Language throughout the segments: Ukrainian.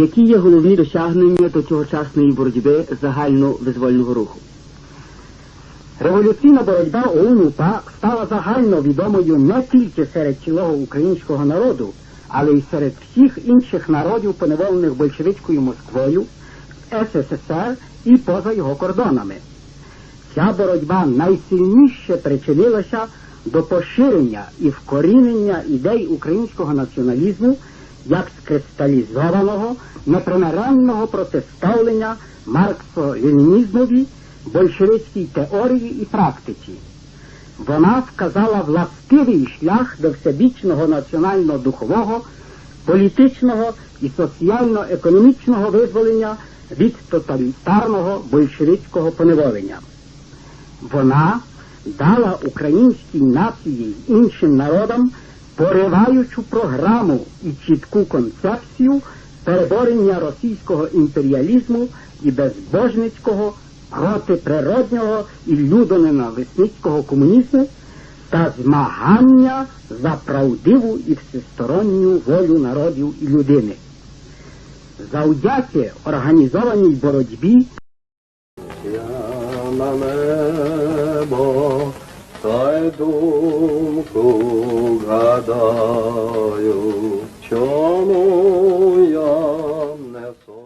Які є головні досягнення до цьогочасної боротьби загальновизвольного руху? Революційна боротьба ОУН-УПА стала загально відомою не тільки серед цілого українського народу, але й серед всіх інших народів, поневолених большевицькою Москвою, СССР і поза його кордонами. Ця боротьба найсильніше причинилася до поширення і вкорінення ідей українського націоналізму як скристалізованого, непримиренного протиставлення марксо-ленінізмові, большевицькій теорії і практиці. Вона вказала властивий шлях до всебічного національно-духового, політичного і соціально-економічного визволення від тоталітарного большевицького поневолення. Вона дала українській нації іншим народам пориваючу програму і чітку концепцію переборення російського імперіалізму і безбожницького протиприроднього і людоненависницького комунізму та змагання за правдиву і всесторонню волю народів і людини. Завдяки організованій боротьбі та й думку гадаю, чому я не сон.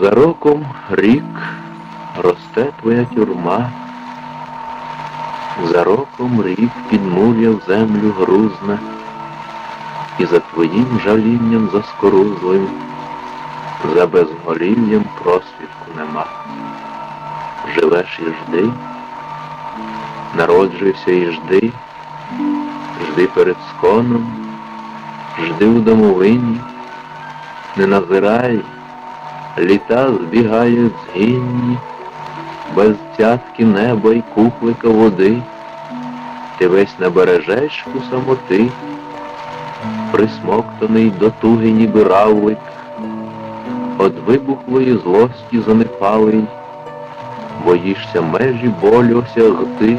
За роком рік росте твоя тюрма, за роком рік підмур'я в землю грузне, і за твоїм жалінням заскорузлим, за безголів'ям просвітку нема. Живеш і жди, народжуйся і жди, жди перед сконом, жди у домовині, не назирай. Літа збігають згинні, без цятки неба й куклика води, ти весь на бережечку самоти, присмоктаний до туги ніби равлик, От вибухлої злості занепалий, боїшся межі болю осягти.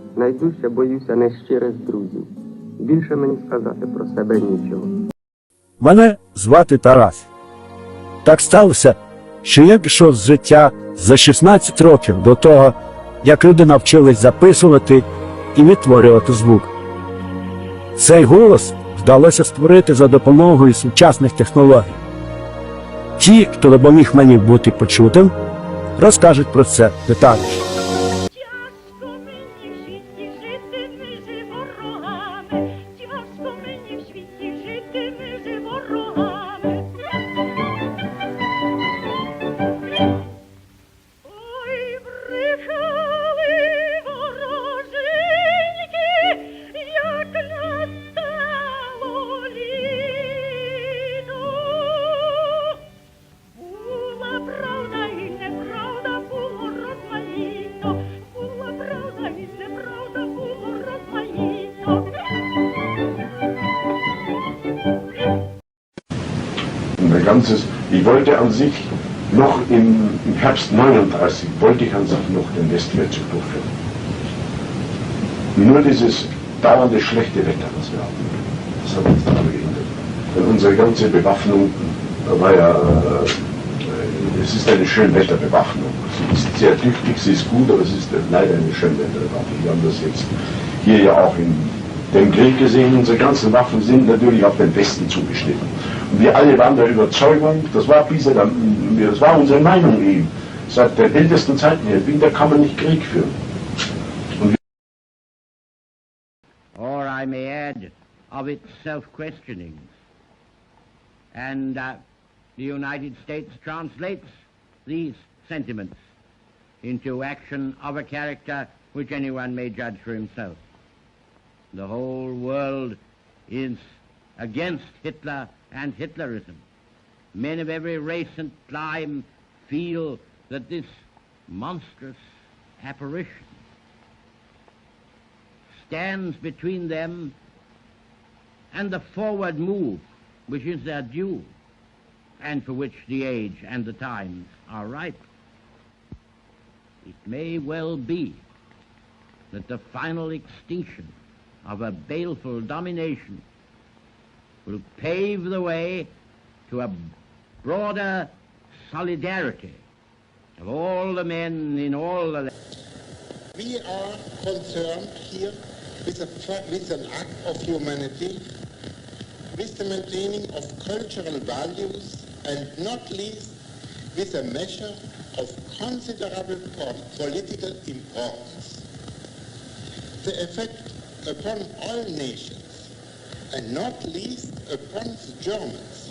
Найдужче боюся нещирих друзів. Більше мені сказати про себе нічого. Мене звати Тарас. Так сталося, що я пішов з життя за 16 років до того, як люди навчились записувати і відтворювати звук. Цей голос вдалося створити за допомогою сучасних технологій. Ті, хто допоміг мені бути почутим, розкажуть про це детальніше. Ganzes, ich wollte an sich noch im, Herbst 39, wollte ich an sich noch den Westfeldzug durchführen. Nur dieses dauernde schlechte Wetter, was wir hatten, das hat uns daran gehindert. Denn unsere ganze Bewaffnung war ja, äh, es ist eine Schönwetterbewaffnung. Sie ist sehr tüchtig, sie ist gut, aber es ist leider eine Schönwetterbewaffnung. Wir haben das jetzt hier ja auch in dem Krieg gesehen, unsere ganzen Waffen sind natürlich auf den Westen zugeschnitten. Wir alle waren der Überzeugung, das war, dann, das war unsere Meinung eben, seit der ältesten Zeiten her, wieder kann man nicht Krieg führen. or I may add, of its self-questionings. And uh, the United States translates these sentiments into action of a character which anyone may judge for himself. The whole world is against Hitler and Hitlerism. Men of every race and clime feel that this monstrous apparition stands between them and the forward move which is their due and for which the age and the times are ripe. It may well be that the final extinction of a baleful domination will pave the way to a broader solidarity of all the men in all the We are concerned here with, a, with an act of humanity, with the maintaining of cultural values, and not least with a measure of considerable political importance. The effect upon all nations, and not least upon the Germans,